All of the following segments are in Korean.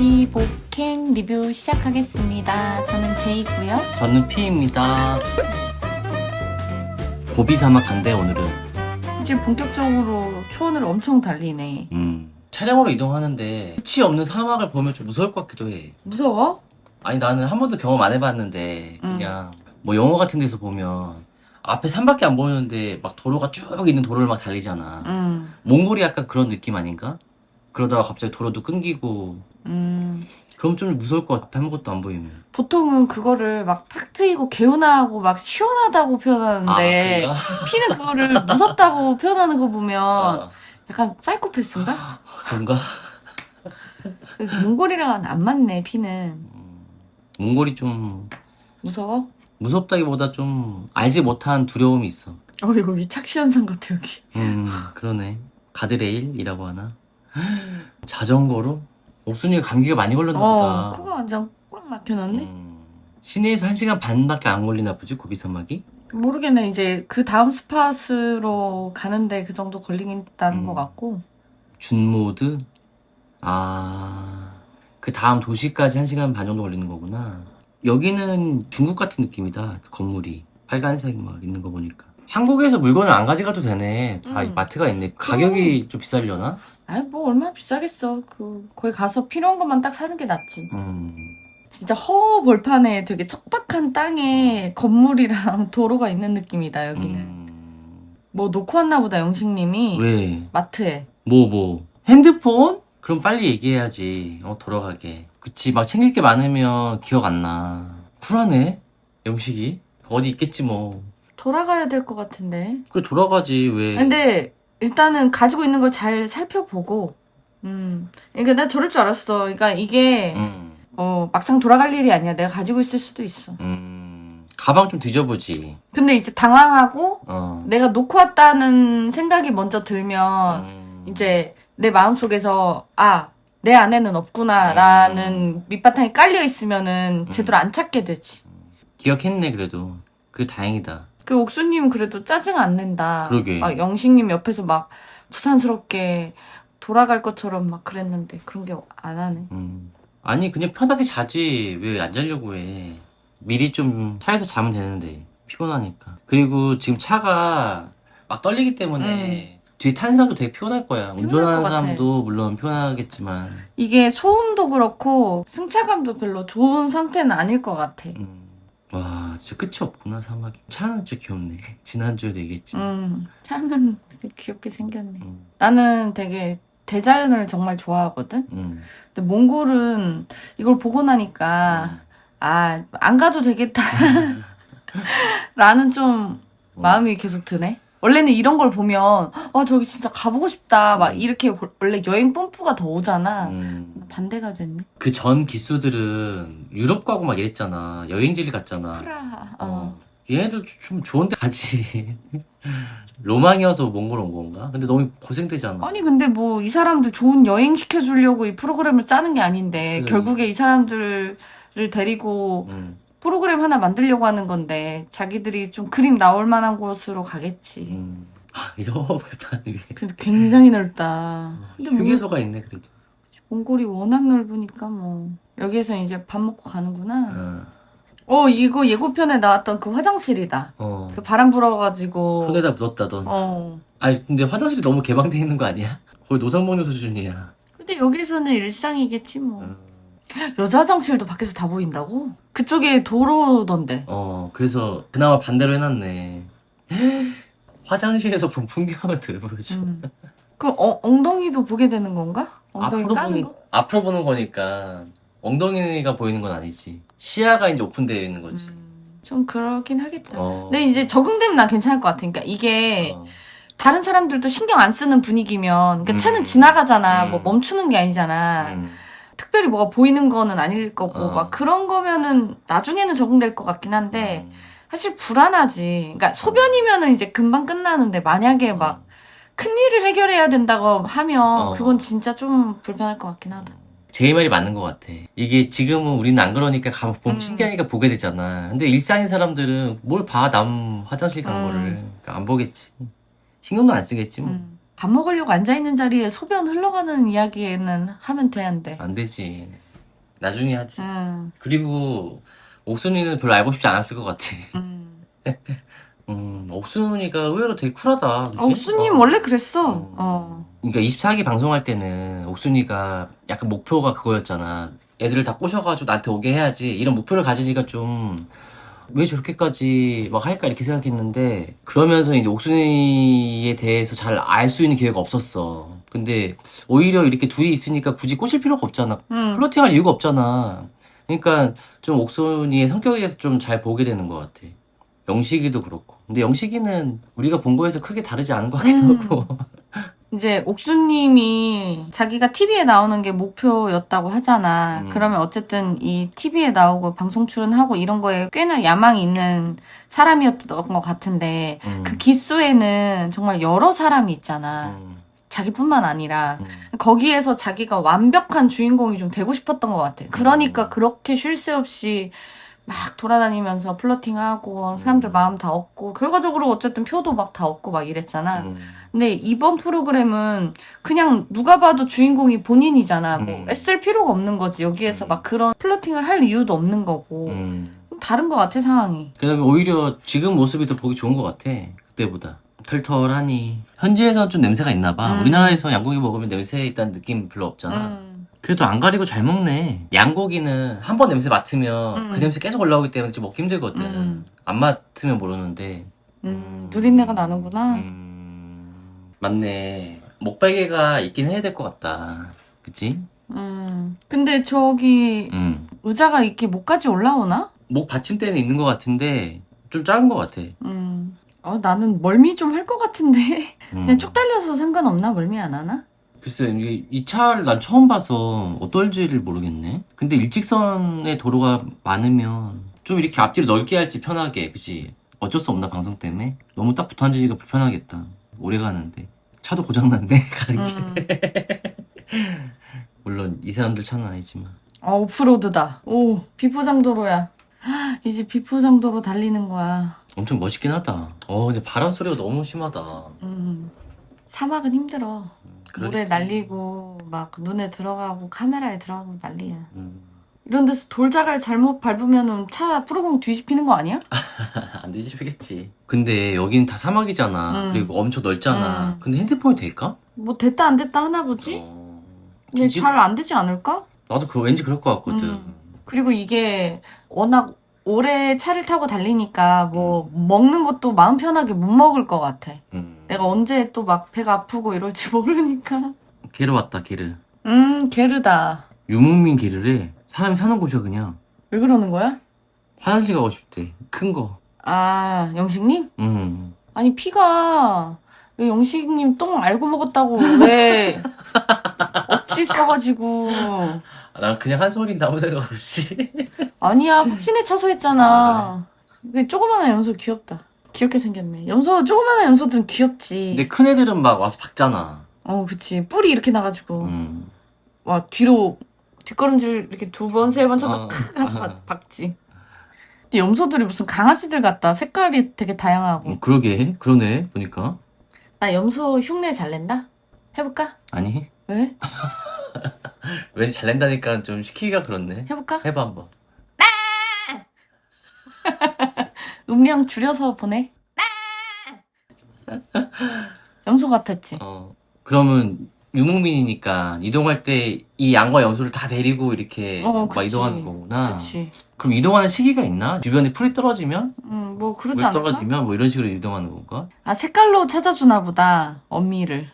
지복행 리뷰 시작하겠습니다. 저는 제이고요. 저는 피입니다. 고비 사막 간대 오늘은. 이제 본격적으로 초원을 엄청 달리네. 음. 차량으로 이동하는데 끝이 없는 사막을 보면 좀 무서울 것 같기도 해. 무서워? 아니 나는 한 번도 경험 안 해봤는데 음. 그냥 뭐 영화 같은 데서 보면 앞에 산밖에 안 보이는데 막 도로가 쭉 있는 도로를 막 달리잖아. 음, 몽골이 약간 그런 느낌 아닌가? 그러다가 갑자기 도로도 끊기고 음. 그럼 좀 무서울 것 같아. 아무것도 안 보이면. 보통은 그거를 막 탁 트이고 개운하고 막 시원하다고 표현하는데 아, 피는 그거를 무섭다고 표현하는 거 보면 그런가? 약간 사이코패스인가? 아, 그런가? 몽골이랑은 안 맞네 피는. 음, 몽골이 좀 무서워? 무섭다기보다 좀 알지 못한 두려움이 있어. 어 이거 이 착시현상 같아 여기. 음, 그러네. 가드레일이라고 하나? 자전거로? 옥순이가 감기가 많이 걸렸나 어 보다. 코가 완전 꽉 막혀놨네. 음, 시내에서 1시간 반밖에 안 걸리나 보지, 고비사막이? 모르겠네. 이제 그 다음 스팟으로 가는데 그 정도 걸리겠다는 음. 것 같고. 준모드? 아, 그 다음 도시까지 1시간 반 정도 걸리는 거구나. 여기는 중국 같은 느낌이다, 건물이. 빨간색 막 있는 거 보니까. 한국에서 물건을 안 가져가도 되네. 다 음. 마트가 있네. 가격이 좀 비싸려나? 아이, 뭐, 얼마나 비싸겠어. 그, 거기 가서 필요한 것만 딱 사는 게 낫지. 음. 진짜 허벌판에 되게 척박한 땅에 건물이랑 도로가 있는 느낌이다, 여기는. 음. 뭐 놓고 왔나 보다, 영식님이. 왜? 마트에. 뭐, 뭐. 핸드폰? 그럼 빨리 얘기해야지. 어, 돌아가게. 그치, 막 챙길 게 많으면 기억 안 나. 쿨하네? 영식이? 어디 있겠지, 뭐. 돌아가야 될 것 같은데. 그래, 돌아가지, 왜. 근데, 일단은 가지고 있는 걸 잘 살펴보고. 음. 그러니까 나 저럴 줄 알았어. 그러니까 이게, 음, 어, 막상 돌아갈 일이 아니야. 내가 가지고 있을 수도 있어. 음. 가방 좀 뒤져보지. 근데 이제 당황하고 어. 내가 놓고 왔다는 생각이 먼저 들면 음. 이제 내 마음속에서 아, 내 안에는 없구나라는 밑바탕이 깔려 있으면은 음. 제대로 안 찾게 되지. 기억했네, 그래도. 그게 다행이다. 그 옥수님 그래도 짜증 안 낸다. 그러게. 막 영식님 옆에서 막 부산스럽게 돌아갈 것처럼 막 그랬는데 그런 게 안 하네. 음. 아니, 그냥 편하게 자지. 왜 안 자려고 해. 미리 좀 차에서 자면 되는데. 피곤하니까. 그리고 지금 차가 막 떨리기 때문에 뒤에 탄 사람도 되게 피곤할 거야. 음. 피곤할 운전하는 것 같아. 사람도 물론 피곤하겠지만. 이게 소음도 그렇고 승차감도 별로 좋은 상태는 아닐 것 같아. 음. 와, 진짜 끝이 없구나, 사막이. 차는 진짜 귀엽네. 지난주에도 얘기했지만. 음, 차는 되게 귀엽게 생겼네. 음. 나는 되게 대자연을 정말 좋아하거든? 음. 근데 몽골은 이걸 보고 나니까, 아, 안 가도 되겠다. 라는 좀 어. 마음이 계속 드네. 원래는 이런 걸 보면, 아, 저기 진짜 가보고 싶다. 막 음. 이렇게 볼- 원래 여행 뽐뿌가 더 오잖아. 음. 반대가 됐네. 그 전 기수들은 유럽 가고 막 이랬잖아. 여행지를 갔잖아. 프라하. 어. 어. 얘네들 좀 좋은데 가지. 로망이어서 몽골 온 건가? 근데 너무 고생되잖아. 아니, 근데 뭐, 이 사람들 좋은 여행 시켜주려고 이 프로그램을 짜는 게 아닌데, 그래. 결국에 이 사람들을 데리고 음, 프로그램 하나 만들려고 하는 건데 자기들이 좀 그림 나올 만한 곳으로 가겠지. 음. 아, 위에. 근데 굉장히 넓다. 근데 뭐, 휴게소가 있네, 그래도. 몽골이 워낙 넓으니까 뭐 여기에서 이제 밥 먹고 가는구나. 어. 어 이거 예고편에 나왔던 그 화장실이다. 어. 그 바람 불어가지고. 손에다 묻었다던. 어. 아니, 근데 화장실이 너무 개방돼 있는 거 아니야? 거의 노상봉류 수준이야. 근데 여기서는 일상이겠지 뭐. 어. 여자 화장실도 밖에서 다 보인다고? 그쪽에 도로던데. 어, 그래서 그나마 반대로 해놨네. 화장실에서 본 풍경을 들보여줘. 음. 그 어, 엉덩이도 보게 되는 건가? 엉덩이 앞으로 까는 보는, 거? 앞으로 보는 거니까 엉덩이가 보이는 건 아니지. 시야가 이제 오픈되어 있는 거지. 음, 좀 그러긴 하겠다. 어. 근데 이제 적응되면 난 괜찮을 것 같아. 그러니까 이게 어. 다른 사람들도 신경 안 쓰는 분위기면, 그러니까 음. 차는 지나가잖아. 음. 뭐 멈추는 게 아니잖아. 음. 특별히 뭐가 보이는 거는 아닐 거고, 어. 막 그런 거면은 나중에는 적응될 것 같긴 한데, 음. 사실 불안하지. 그러니까 소변이면은 이제 금방 끝나는데, 만약에 막 큰 일을 해결해야 된다고 하면, 어. 그건 진짜 좀 불편할 것 같긴 하다. 제이 말이 맞는 것 같아. 이게 지금은 우리는 안 그러니까 가면 보면 음. 신기하니까 보게 되잖아. 근데 일상인 사람들은 뭘 봐, 남 화장실 간 음. 거를. 그러니까 안 보겠지. 신경도 안 쓰겠지, 뭐. 음. 밥 먹으려고 앉아 있는 자리에 소변 흘러가는 이야기는 하면 돼, 안 돼? 안 되지. 나중에 하지. 음, 그리고 옥순이는 별로 알고 싶지 않았을 것 같아. 음. 음, 옥순이가 의외로 되게 쿨하다. 그치? 어, 옥수님 어. 원래 그랬어. 어. 어. 그러니까 24기 방송할 때는 옥순이가 약간 목표가 그거였잖아. 애들을 다 꼬셔가지고 나한테 오게 해야지. 이런 목표를 가지니까 좀, 왜 저렇게까지 막 할까 이렇게 생각했는데, 그러면서 이제 옥순이에 대해서 잘 알 수 있는 기회가 없었어. 근데 오히려 이렇게 둘이 있으니까 굳이 꼬실 필요가 없잖아. 음. 플러팅 할 이유가 없잖아. 그러니까 좀 옥순이의 성격에서 좀잘 보게 되는 것 같아. 영식이도 그렇고. 근데 영식이는 우리가 본 거에서 크게 다르지 않은 것 같기도 음. 하고. 이제 옥수님이 자기가 TV에 나오는 게 목표였다고 하잖아. 음. 그러면 어쨌든 이 TV에 나오고 방송 출연하고 이런 거에 꽤나 야망이 있는 사람이었던 것 같은데 음. 그 기수에는 정말 여러 사람이 있잖아. 음. 자기뿐만 아니라 음. 거기에서 자기가 완벽한 주인공이 좀 되고 싶었던 것 같아. 그러니까 음. 그렇게 쉴 새 없이 막 돌아다니면서 플러팅하고 사람들 음. 마음 다 얻고 결과적으로 어쨌든 표도 막 다 얻고 막 이랬잖아. 음. 근데 이번 프로그램은 그냥 누가 봐도 주인공이 본인이잖아. 뭐 음. 애쓸 필요가 없는 거지. 여기에서 음. 막 그런 플러팅을 할 이유도 없는 거고. 음. 좀 다른 것 같아 상황이. 그다음에 오히려 지금 모습이 더 보기 좋은 것 같아. 그때보다. 털털하니. 현지에서는 좀 냄새가 있나 봐. 음. 우리나라에서 양고기 먹으면 냄새 있다는 느낌 별로 없잖아. 음. 그래도 안 가리고 잘 먹네. 양고기는 한 번 냄새 맡으면 음. 그 냄새 계속 올라오기 때문에 좀 먹기 힘들거든. 음. 안 맡으면 모르는데. 음, 누린내가 나는구나. 음, 맞네. 목발개가 있긴 해야 될 것 같다. 그치? 음. 근데 저기 음. 의자가 이렇게 목까지 올라오나? 목 받침대는 있는 것 같은데, 좀 작은 것 같아. 음. 어, 나는 멀미 좀 할 것 같은데. 음. 그냥 쭉 달려서 상관없나? 멀미 안 하나? 글쎄, 이게 이 차를 난 처음 봐서 어떨지를 모르겠네. 근데 일직선의 도로가 많으면 좀 이렇게 앞뒤로 넓게 할지 편하게, 그치? 어쩔 수 없나, 방송 때문에? 너무 딱 붙어 앉으기가 불편하겠다. 오래 가는데. 차도 고장났네, 가는 게. 음. 물론 이 사람들 차는 아니지만. 어, 오프로드다. 오, 비포장도로야. 헉, 이제 비포장도로 달리는 거야. 엄청 멋있긴 하다. 어, 근데 바람 소리가 너무 심하다. 음. 사막은 힘들어. 음, 모래 그러겠지. 날리고 막 눈에 들어가고 카메라에 들어가고 난리야. 음, 이런 데서 돌자갈 잘못 밟으면은 차 뿌르공 뒤집히는 거 아니야? 안 뒤집히겠지. 근데 여기는 다 사막이잖아. 음. 그리고 엄청 넓잖아. 음. 근데 핸드폰이 될까? 뭐 됐다 안 됐다 하나 보지? 어, 근데 뒤집- 잘 안 되지 않을까? 나도 그 왠지 그럴 것 같거든. 음. 그리고 이게 워낙 오래 차를 타고 달리니까 뭐 먹는 것도 마음 편하게 못 먹을 것 같아. 음. 내가 언제 또 막 배가 아프고 이럴지 모르니까. 게르 왔다, 게르. 음, 게르다. 유목민 게르래. 사람이 사는 곳이야, 그냥. 왜 그러는 거야? 화장실 가고 싶대. 큰 거. 아, 영식님? 음. 아니, 피가 왜 영식님 똥 알고 먹었다고 왜 억지 써가지고. 아, 난 그냥 한 소리 아무 생각 없이. 아니야, 확신에 차서했잖아. 아, 그 조그마한 연소 귀엽다. 귀엽게 생겼네. 연소, 조그마한 연소들은 귀엽지. 근데 큰 애들은 막 와서 박잖아. 어, 그치. 뿔이 이렇게 나가지고. 음. 와, 뒤로, 뒷걸음질 이렇게 두 번, 세 번 쳐도 어. 크 하서 박- 박지. 근데 염소들이 무슨 강아지들 같다. 색깔이 되게 다양하고. 어, 그러게. 그러네. 보니까. 나 염소 흉내 잘 낸다? 해볼까? 아니. 왜? 왠지 잘 낸다니까 좀 시키기가 그렇네. 해볼까? 해봐, 한번. 음량 줄여서 보내. 염소 같았지? 어. 그러면 유목민이니까 이동할 때 이 양과 염소를 다 데리고 이렇게 어, 막 그치. 이동하는 거구나. 그치. 그럼 이동하는 시기가 있나? 주변에 풀이 떨어지면? 음, 뭐, 그러지 물 않을까? 떨어지면 뭐 이런 식으로 이동하는 건가? 아, 색깔로 찾아주나 보다. 어미를.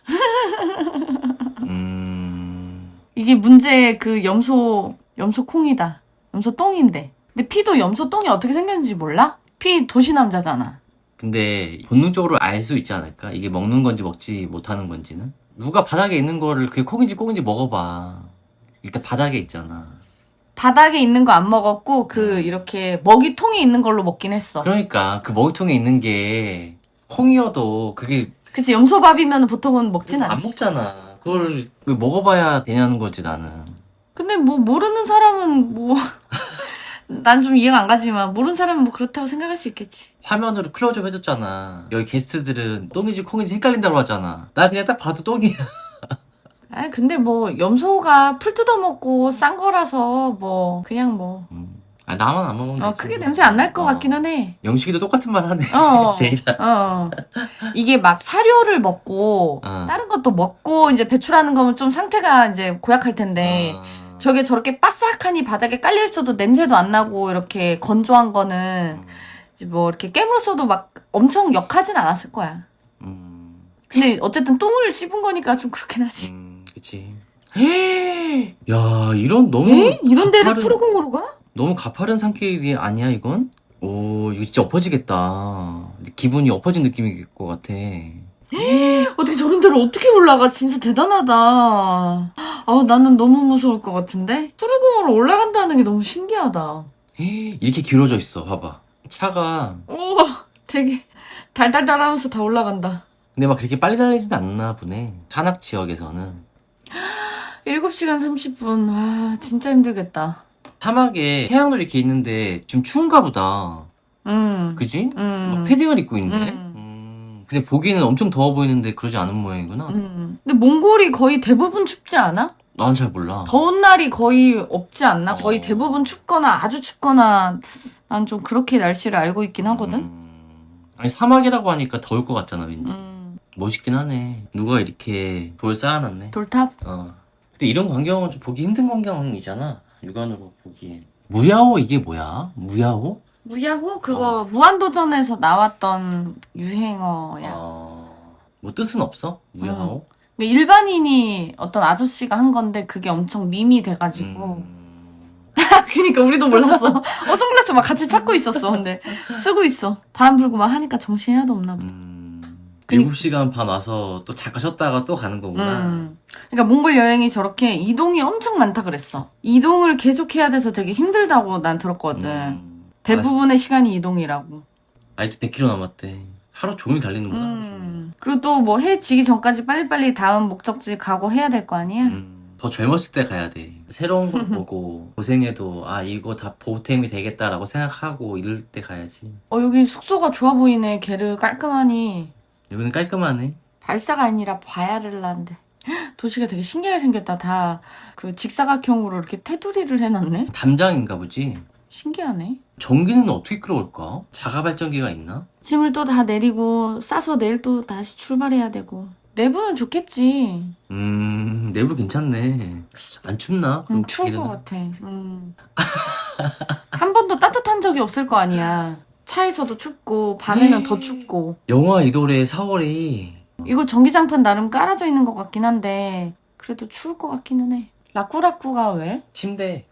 음. 이게 문제의 그 염소, 염소 콩이다. 염소 똥인데. 근데 피도 염소 똥이 어떻게 생겼는지 몰라? 피 도시 남자잖아. 근데 본능적으로 알 수 있지 않을까? 이게 먹는 건지 먹지 못하는 건지는? 누가 바닥에 있는 거를 그게 콩인지 꽁인지 먹어봐. 일단 바닥에 있잖아. 바닥에 있는 거 안 먹었고, 그, 이렇게 먹이통에 있는 걸로 먹긴 했어. 그러니까 그 먹이통에 있는 게 콩이어도 그게 그치, 염소밥이면 보통은 먹진 안 않지. 먹잖아. 그걸 왜 먹어봐야 되냐는 거지 나는. 근데 뭐, 모르는 사람은 뭐, 난 좀 이해가 안 가지만, 모르는 사람은 뭐 그렇다고 생각할 수 있겠지. 화면으로 클로즈업 해줬잖아. 여기 게스트들은 똥인지 콩인지 헷갈린다고 하잖아. 나 그냥 딱 봐도 똥이야. 아 근데 뭐 염소가 풀 뜯어먹고 싼 거라서 뭐 그냥 뭐 음. 아 나만 안 먹으면 어, 되지. 크게 냄새 안 날 것 어. 같기는 해. 영식이도 똑같은 말 하네. 어. 제이랑. 어. 이게 막 사료를 먹고 어. 다른 것도 먹고 이제 배출하는 거면 좀 상태가 이제 고약할 텐데 어. 저게 저렇게 바싹하니 바닥에 깔려 있어도 냄새도 안 나고 이렇게 건조한 거는 음. 이제 뭐 이렇게 깨물었어도 막 엄청 역하진 않았을 거야. 음. 근데 어쨌든 똥을 씹은 거니까 좀 그렇긴 하지. 음. 그치. 야 이런 너무 에? 이런 데를 가파른- 푸르공으로 가? 너무 가파른 산길이 아니야 이건? 오 이거 진짜 엎어지겠다. 기분이 엎어진 느낌일 것 같아. 어떻게 저런 데를 어떻게 올라가? 진짜 대단하다. 아, 나는 너무 무서울 것 같은데? 푸르공으로 올라간다는 게 너무 신기하다. 이렇게 길어져 있어 봐봐. 차가 오, 되게 달달달 하면서 다 올라간다. 근데 막 그렇게 빨리 달리진 않나 보네. 산악 지역에서는 7시간 30분. 와, 진짜 힘들겠다. 사막에 해양도 이렇게 있는데 지금 추운가 보다. 음. 그지? 막 음. 패딩을 입고 있네. 음. 음. 근데 보기에는 엄청 더워 보이는데 그러지 않은 모양이구나. 음. 근데 몽골이 거의 대부분 춥지 않아? 난 잘 몰라. 더운 날이 거의 없지 않나? 거의 어. 대부분 춥거나 아주 춥거나 난 좀 그렇게 날씨를 알고 있긴 하거든. 음. 아니 사막이라고 하니까 더울 것 같잖아 왠지. 음. 멋있긴 하네. 누가 이렇게 돌 쌓아놨네. 돌탑? 어. 근데 이런 광경은 좀 보기 힘든 광경이잖아. 육안으로 보기엔. 무야호 이게 뭐야? 무야호? 무야호? 그거 무한도전에서 나왔던 유행어야. 어. 뭐 뜻은 없어? 무야호? 근데 일반인이 어떤 아저씨가 한 건데 그게 엄청 밈이 돼가지고. 음. 그니까 우리도 몰랐어. 어, 선글라스 막 같이 찾고 있었어. 근데 쓰고 있어. 바람 불고 막 하니까 정신이 하나도 없나 보다. 음. 그니- 7시간 반 와서 또 잠깐 쉬었다가 또 가는 거구나. 음. 그러니까 몽골 여행이 저렇게 이동이 엄청 많다 그랬어. 이동을 계속 해야 돼서 되게 힘들다고 난 들었거든. 음. 대부분의 시간이 이동이라고. 아직도 100km 남았대. 하루 종일 달리는구나. 음. 그리고 또 뭐 해 지기 전까지 빨리빨리 다음 목적지 가고 해야 될 거 아니야? 음, 더 젊었을 때 가야 돼. 새로운 걸 보고 고생해도 아 이거 다 보탬이 되겠다라고 생각하고 이럴 때 가야지. 어 여기 숙소가 좋아 보이네. 게르 깔끔하니. 여기는 깔끔하네. 발사가 아니라 바야를란데. 도시가 되게 신기하게 생겼다. 다 그 직사각형으로 이렇게 테두리를 해놨네. 담장인가 보지. 신기하네. 전기는 어떻게 끌어올까? 자가 발전기가 있나? 짐을 또 다 내리고 싸서 내일 또 다시 출발해야 되고. 내부는 좋겠지. 음 내부 괜찮네. 안 춥나? 음, 그럼 추울 것? 같아. 음. 한 번도 따뜻한 적이 없을 거 아니야. 차에서도 춥고 밤에는 더 춥고. 영화 이돌의 4월이 이거 전기장판 나름 깔아져 있는 것 같긴 한데 그래도 추울 것 같기는 해. 라꾸라꾸가 왜? 침대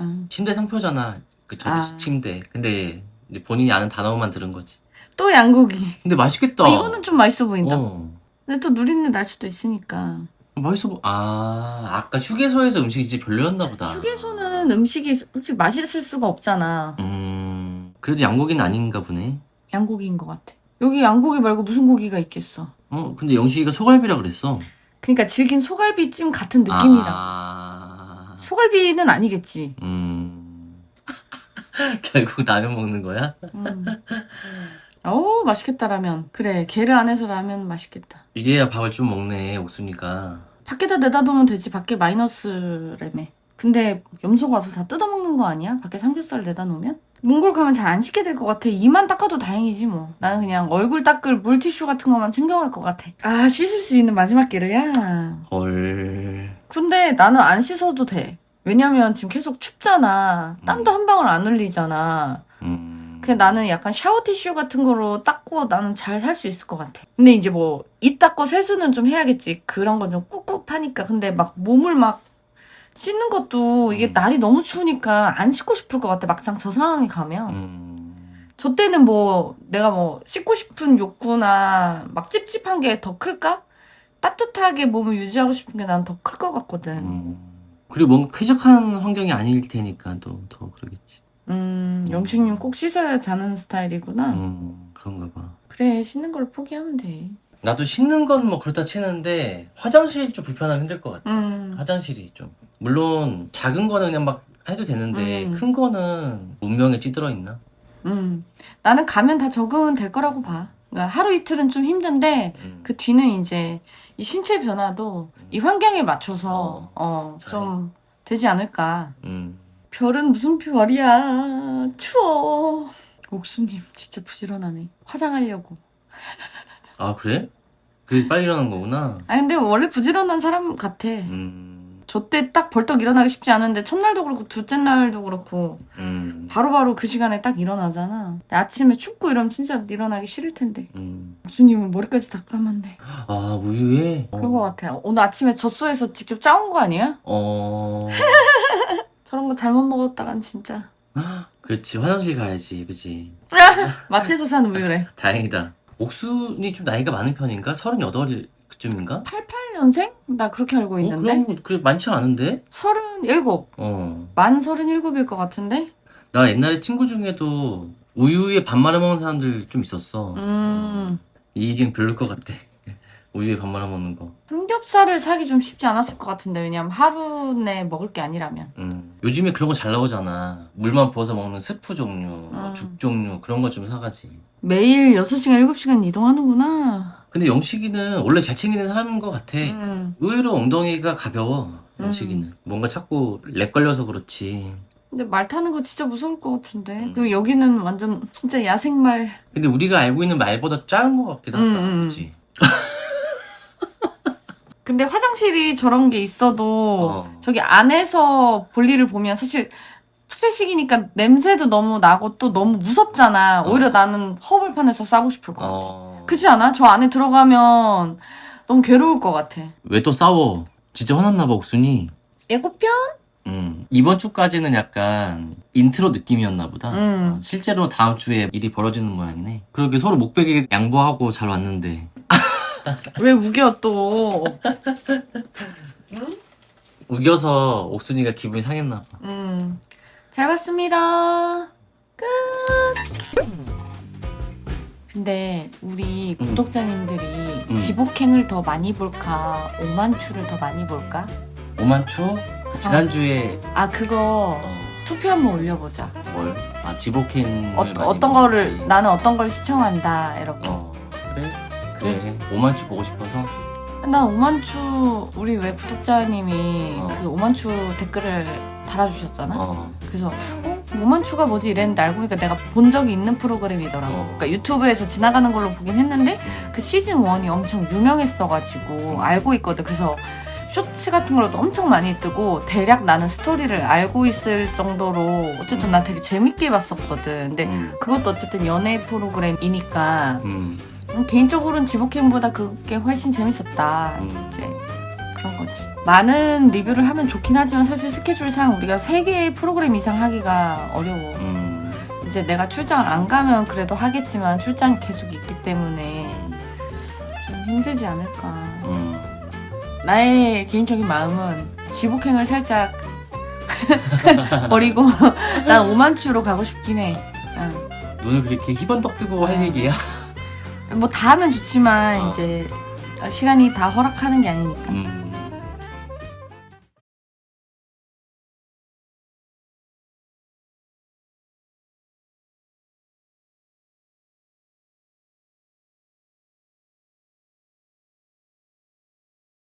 음. 침대 상표잖아. 그 저기 아. 침대. 근데 이제 본인이 아는 단어만 들은 거지. 또 양고기. 근데 맛있겠다. 이거는 좀 맛있어 보인다. 어. 근데 또 누린내 날 수도 있으니까. 맛있어 보... 아 아까 휴게소에서 음식이 진짜 별로였나 보다. 휴게소는 음식이 솔직히 맛있을 수가 없잖아. 음 그래도 양고기는 아닌가 보네. 양고기인 것 같아. 여기 양고기 말고 무슨 고기가 있겠어. 어 근데 영식이가 소갈비라 그랬어. 그러니까 질긴 소갈비찜 같은 느낌이라. 아... 소갈비는 아니겠지. 음 결국 라면 먹는 거야? 음. 어 맛있겠다 라면. 그래 게르 안에서 라면 맛있겠다. 이제야 밥을 좀 먹네 옥순이가. 밖에다 내다 두면 되지. 밖에 마이너스래매. 근데 염소가 와서 다 뜯어먹는 거 아니야? 밖에 삼겹살 내다 놓으면? 몽골 가면 잘 안 씻게 될 것 같아. 이만 닦아도 다행이지 뭐. 나는 그냥 얼굴 닦을 물티슈 같은 것만 챙겨갈 것 같아. 아 씻을 수 있는 마지막 게르야. 헐. 근데 나는 안 씻어도 돼. 왜냐면 지금 계속 춥잖아. 땀도 한 방울 안 흘리잖아. 음. 그냥 나는 약간 샤워 티슈 같은 거로 닦고 나는 잘 살 수 있을 것 같아. 근데 이제 뭐, 입 닦고 세수는 좀 해야겠지. 그런 건 좀 꿉꿉하니까. 근데 막 몸을 막 씻는 것도 이게 음. 날이 너무 추우니까 안 씻고 싶을 것 같아. 막상 저 상황에 가면. 음. 저 때는 뭐, 내가 뭐, 씻고 싶은 욕구나 막 찝찝한 게 더 클까? 따뜻하게 몸을 유지하고 싶은 게 난 더 클 것 같거든. 음. 그리고 뭔가 쾌적한 환경이 아닐 테니까 또 더 그러겠지. 음, 영식님 꼭 씻어야 자는 스타일이구나. 음 그런가 봐. 그래, 씻는 걸 포기하면 돼. 나도 씻는 건 뭐 그렇다 치는데 화장실이 좀 불편하면 힘들 것 같아. 음. 화장실이 좀. 물론 작은 거는 그냥 막 해도 되는데 음. 큰 거는 운명에 찌들어 있나? 음. 나는 가면 다 적응은 될 거라고 봐. 그러니까 하루 이틀은 좀 힘든데 음. 그 뒤는 이제 이 신체 변화도 이 환경에 맞춰서 어, 잘. 좀 되지 않을까. 음. 별은 무슨 별이야. 추워. 옥수님 진짜 부지런하네. 화장하려고. 아 그래? 그게 빨리 일어난 거구나. 아 근데 원래 부지런한 사람 같아. 음. 저 때 딱 벌떡 일어나기 쉽지 않은데 첫날도 그렇고 둘째 날도 그렇고 음. 바로바로 그 시간에 딱 일어나잖아. 근데 아침에 춥고 이러면 진짜 일어나기 싫을 텐데. 음. 옥수님은 머리까지 다 감았네. 아 우유에. 어. 그런 것 같아. 오늘 아침에 젖소에서 직접 짜온 거 아니야? 어. 저런 거 잘못 먹었다간 진짜. 그렇지 화장실 가야지, 그지? 마트에서 사는 우유래. 다행이다. 옥순이 좀 나이가 많은 편인가? 서른여덟 그쯤인가? 88년생? 나 그렇게 알고 어, 있는데. 그럼 그래 많지 않은데? 37. 어. 만 37일 것 같은데? 나 옛날에 친구 중에도 우유에 밥 말아 먹는 사람들 좀 있었어. 음. 이 얘기는 별로일 것 같아. 우유에 밥 말아 먹는 거. 삼겹살을 사기 좀 쉽지 않았을 것 같은데. 왜냐면 하루 내 먹을 게 아니라면. 음. 요즘에 그런 거 잘 나오잖아. 물만 부어서 먹는 스프 종류, 뭐 음. 죽 종류 그런 거 좀 사가지. 매일 6시간, 7시간 이동하는구나. 근데 영식이는 원래 잘 챙기는 사람인 것 같아. 음. 의외로 엉덩이가 가벼워. 음. 영식이는. 뭔가 자꾸 렉 걸려서 그렇지. 근데 말 타는 거 진짜 무서울 것 같은데. 음. 그리고 여기는 완전 진짜 야생말. 근데 우리가 알고 있는 말보다 작은 것 같기도 하다. 음, 음. 그치? 근데 화장실이 저런 게 있어도 어. 저기 안에서 볼일을 보면 사실 푸세식이니까 냄새도 너무 나고 또 너무 무섭잖아. 어. 오히려 나는 허벌판에서 싸고 싶을 것 같아. 어. 그렇지 않아? 저 안에 들어가면 너무 괴로울 것 같아. 왜 또 싸워? 진짜 화났나 봐, 옥순이. 예고편? 음. 이번 주까지는 약간 인트로 느낌이었나 보다. 음. 어, 실제로 다음 주에 일이 벌어지는 모양이네. 그러게 서로 목베개 양보하고 잘 왔는데. 왜 우겨 또? 우겨서 옥순이가 기분이 상했나 봐. 음. 잘 봤습니다. 끝. 근데 우리 음. 구독자님들이 음. 지복행을 더 많이 볼까? 오만추를 더 많이 볼까? 오만추? 지난주에, 아 그거 어, 투표 한번 올려보자. 뭘? 아, 지복행. 어, 어떤 거를 나는 어떤 걸 시청한다 이렇게. 어, 그래? 그래서- 그래. 오만추 보고 싶어서? 난 오만추 우리 왜 구독자님이 어. 그 오만추 댓글을 달아주셨잖아. 어. 그래서 어 오만추가 뭐지 이랬는데 알고 보니까 내가 본 적이 있는 프로그램이더라고. 어. 그러니까 유튜브에서 지나가는 걸로 보긴 했는데 음. 그 시즌 1이 엄청 유명했어가지고 알고 있거든. 그래서 쇼츠 같은 걸로도 엄청 많이 뜨고 대략 나는 스토리를 알고 있을 정도로 어쨌든 나 되게 재밌게 봤었거든. 근데 음. 그것도 어쨌든 연애 프로그램이니까 음. 음, 개인적으로는 지복행보다 그게 훨씬 재밌었다. 음. 이제 그런 거지. 많은 리뷰를 하면 좋긴 하지만 사실 스케줄상 우리가 세 개의 프로그램 이상 하기가 어려워. 음. 이제 내가 출장을 안 가면 그래도 하겠지만 출장이 계속 있기 때문에 좀 힘들지 않을까. 음. 나의 개인적인 마음은 지복행을 살짝 버리고 난 오만추로 가고 싶긴 해. 응. 눈을 그렇게 희번덕 뜨고 할 음. 얘기야? 뭐 다 하면 좋지만 어. 이제 시간이 다 허락하는 게 아니니까. 음.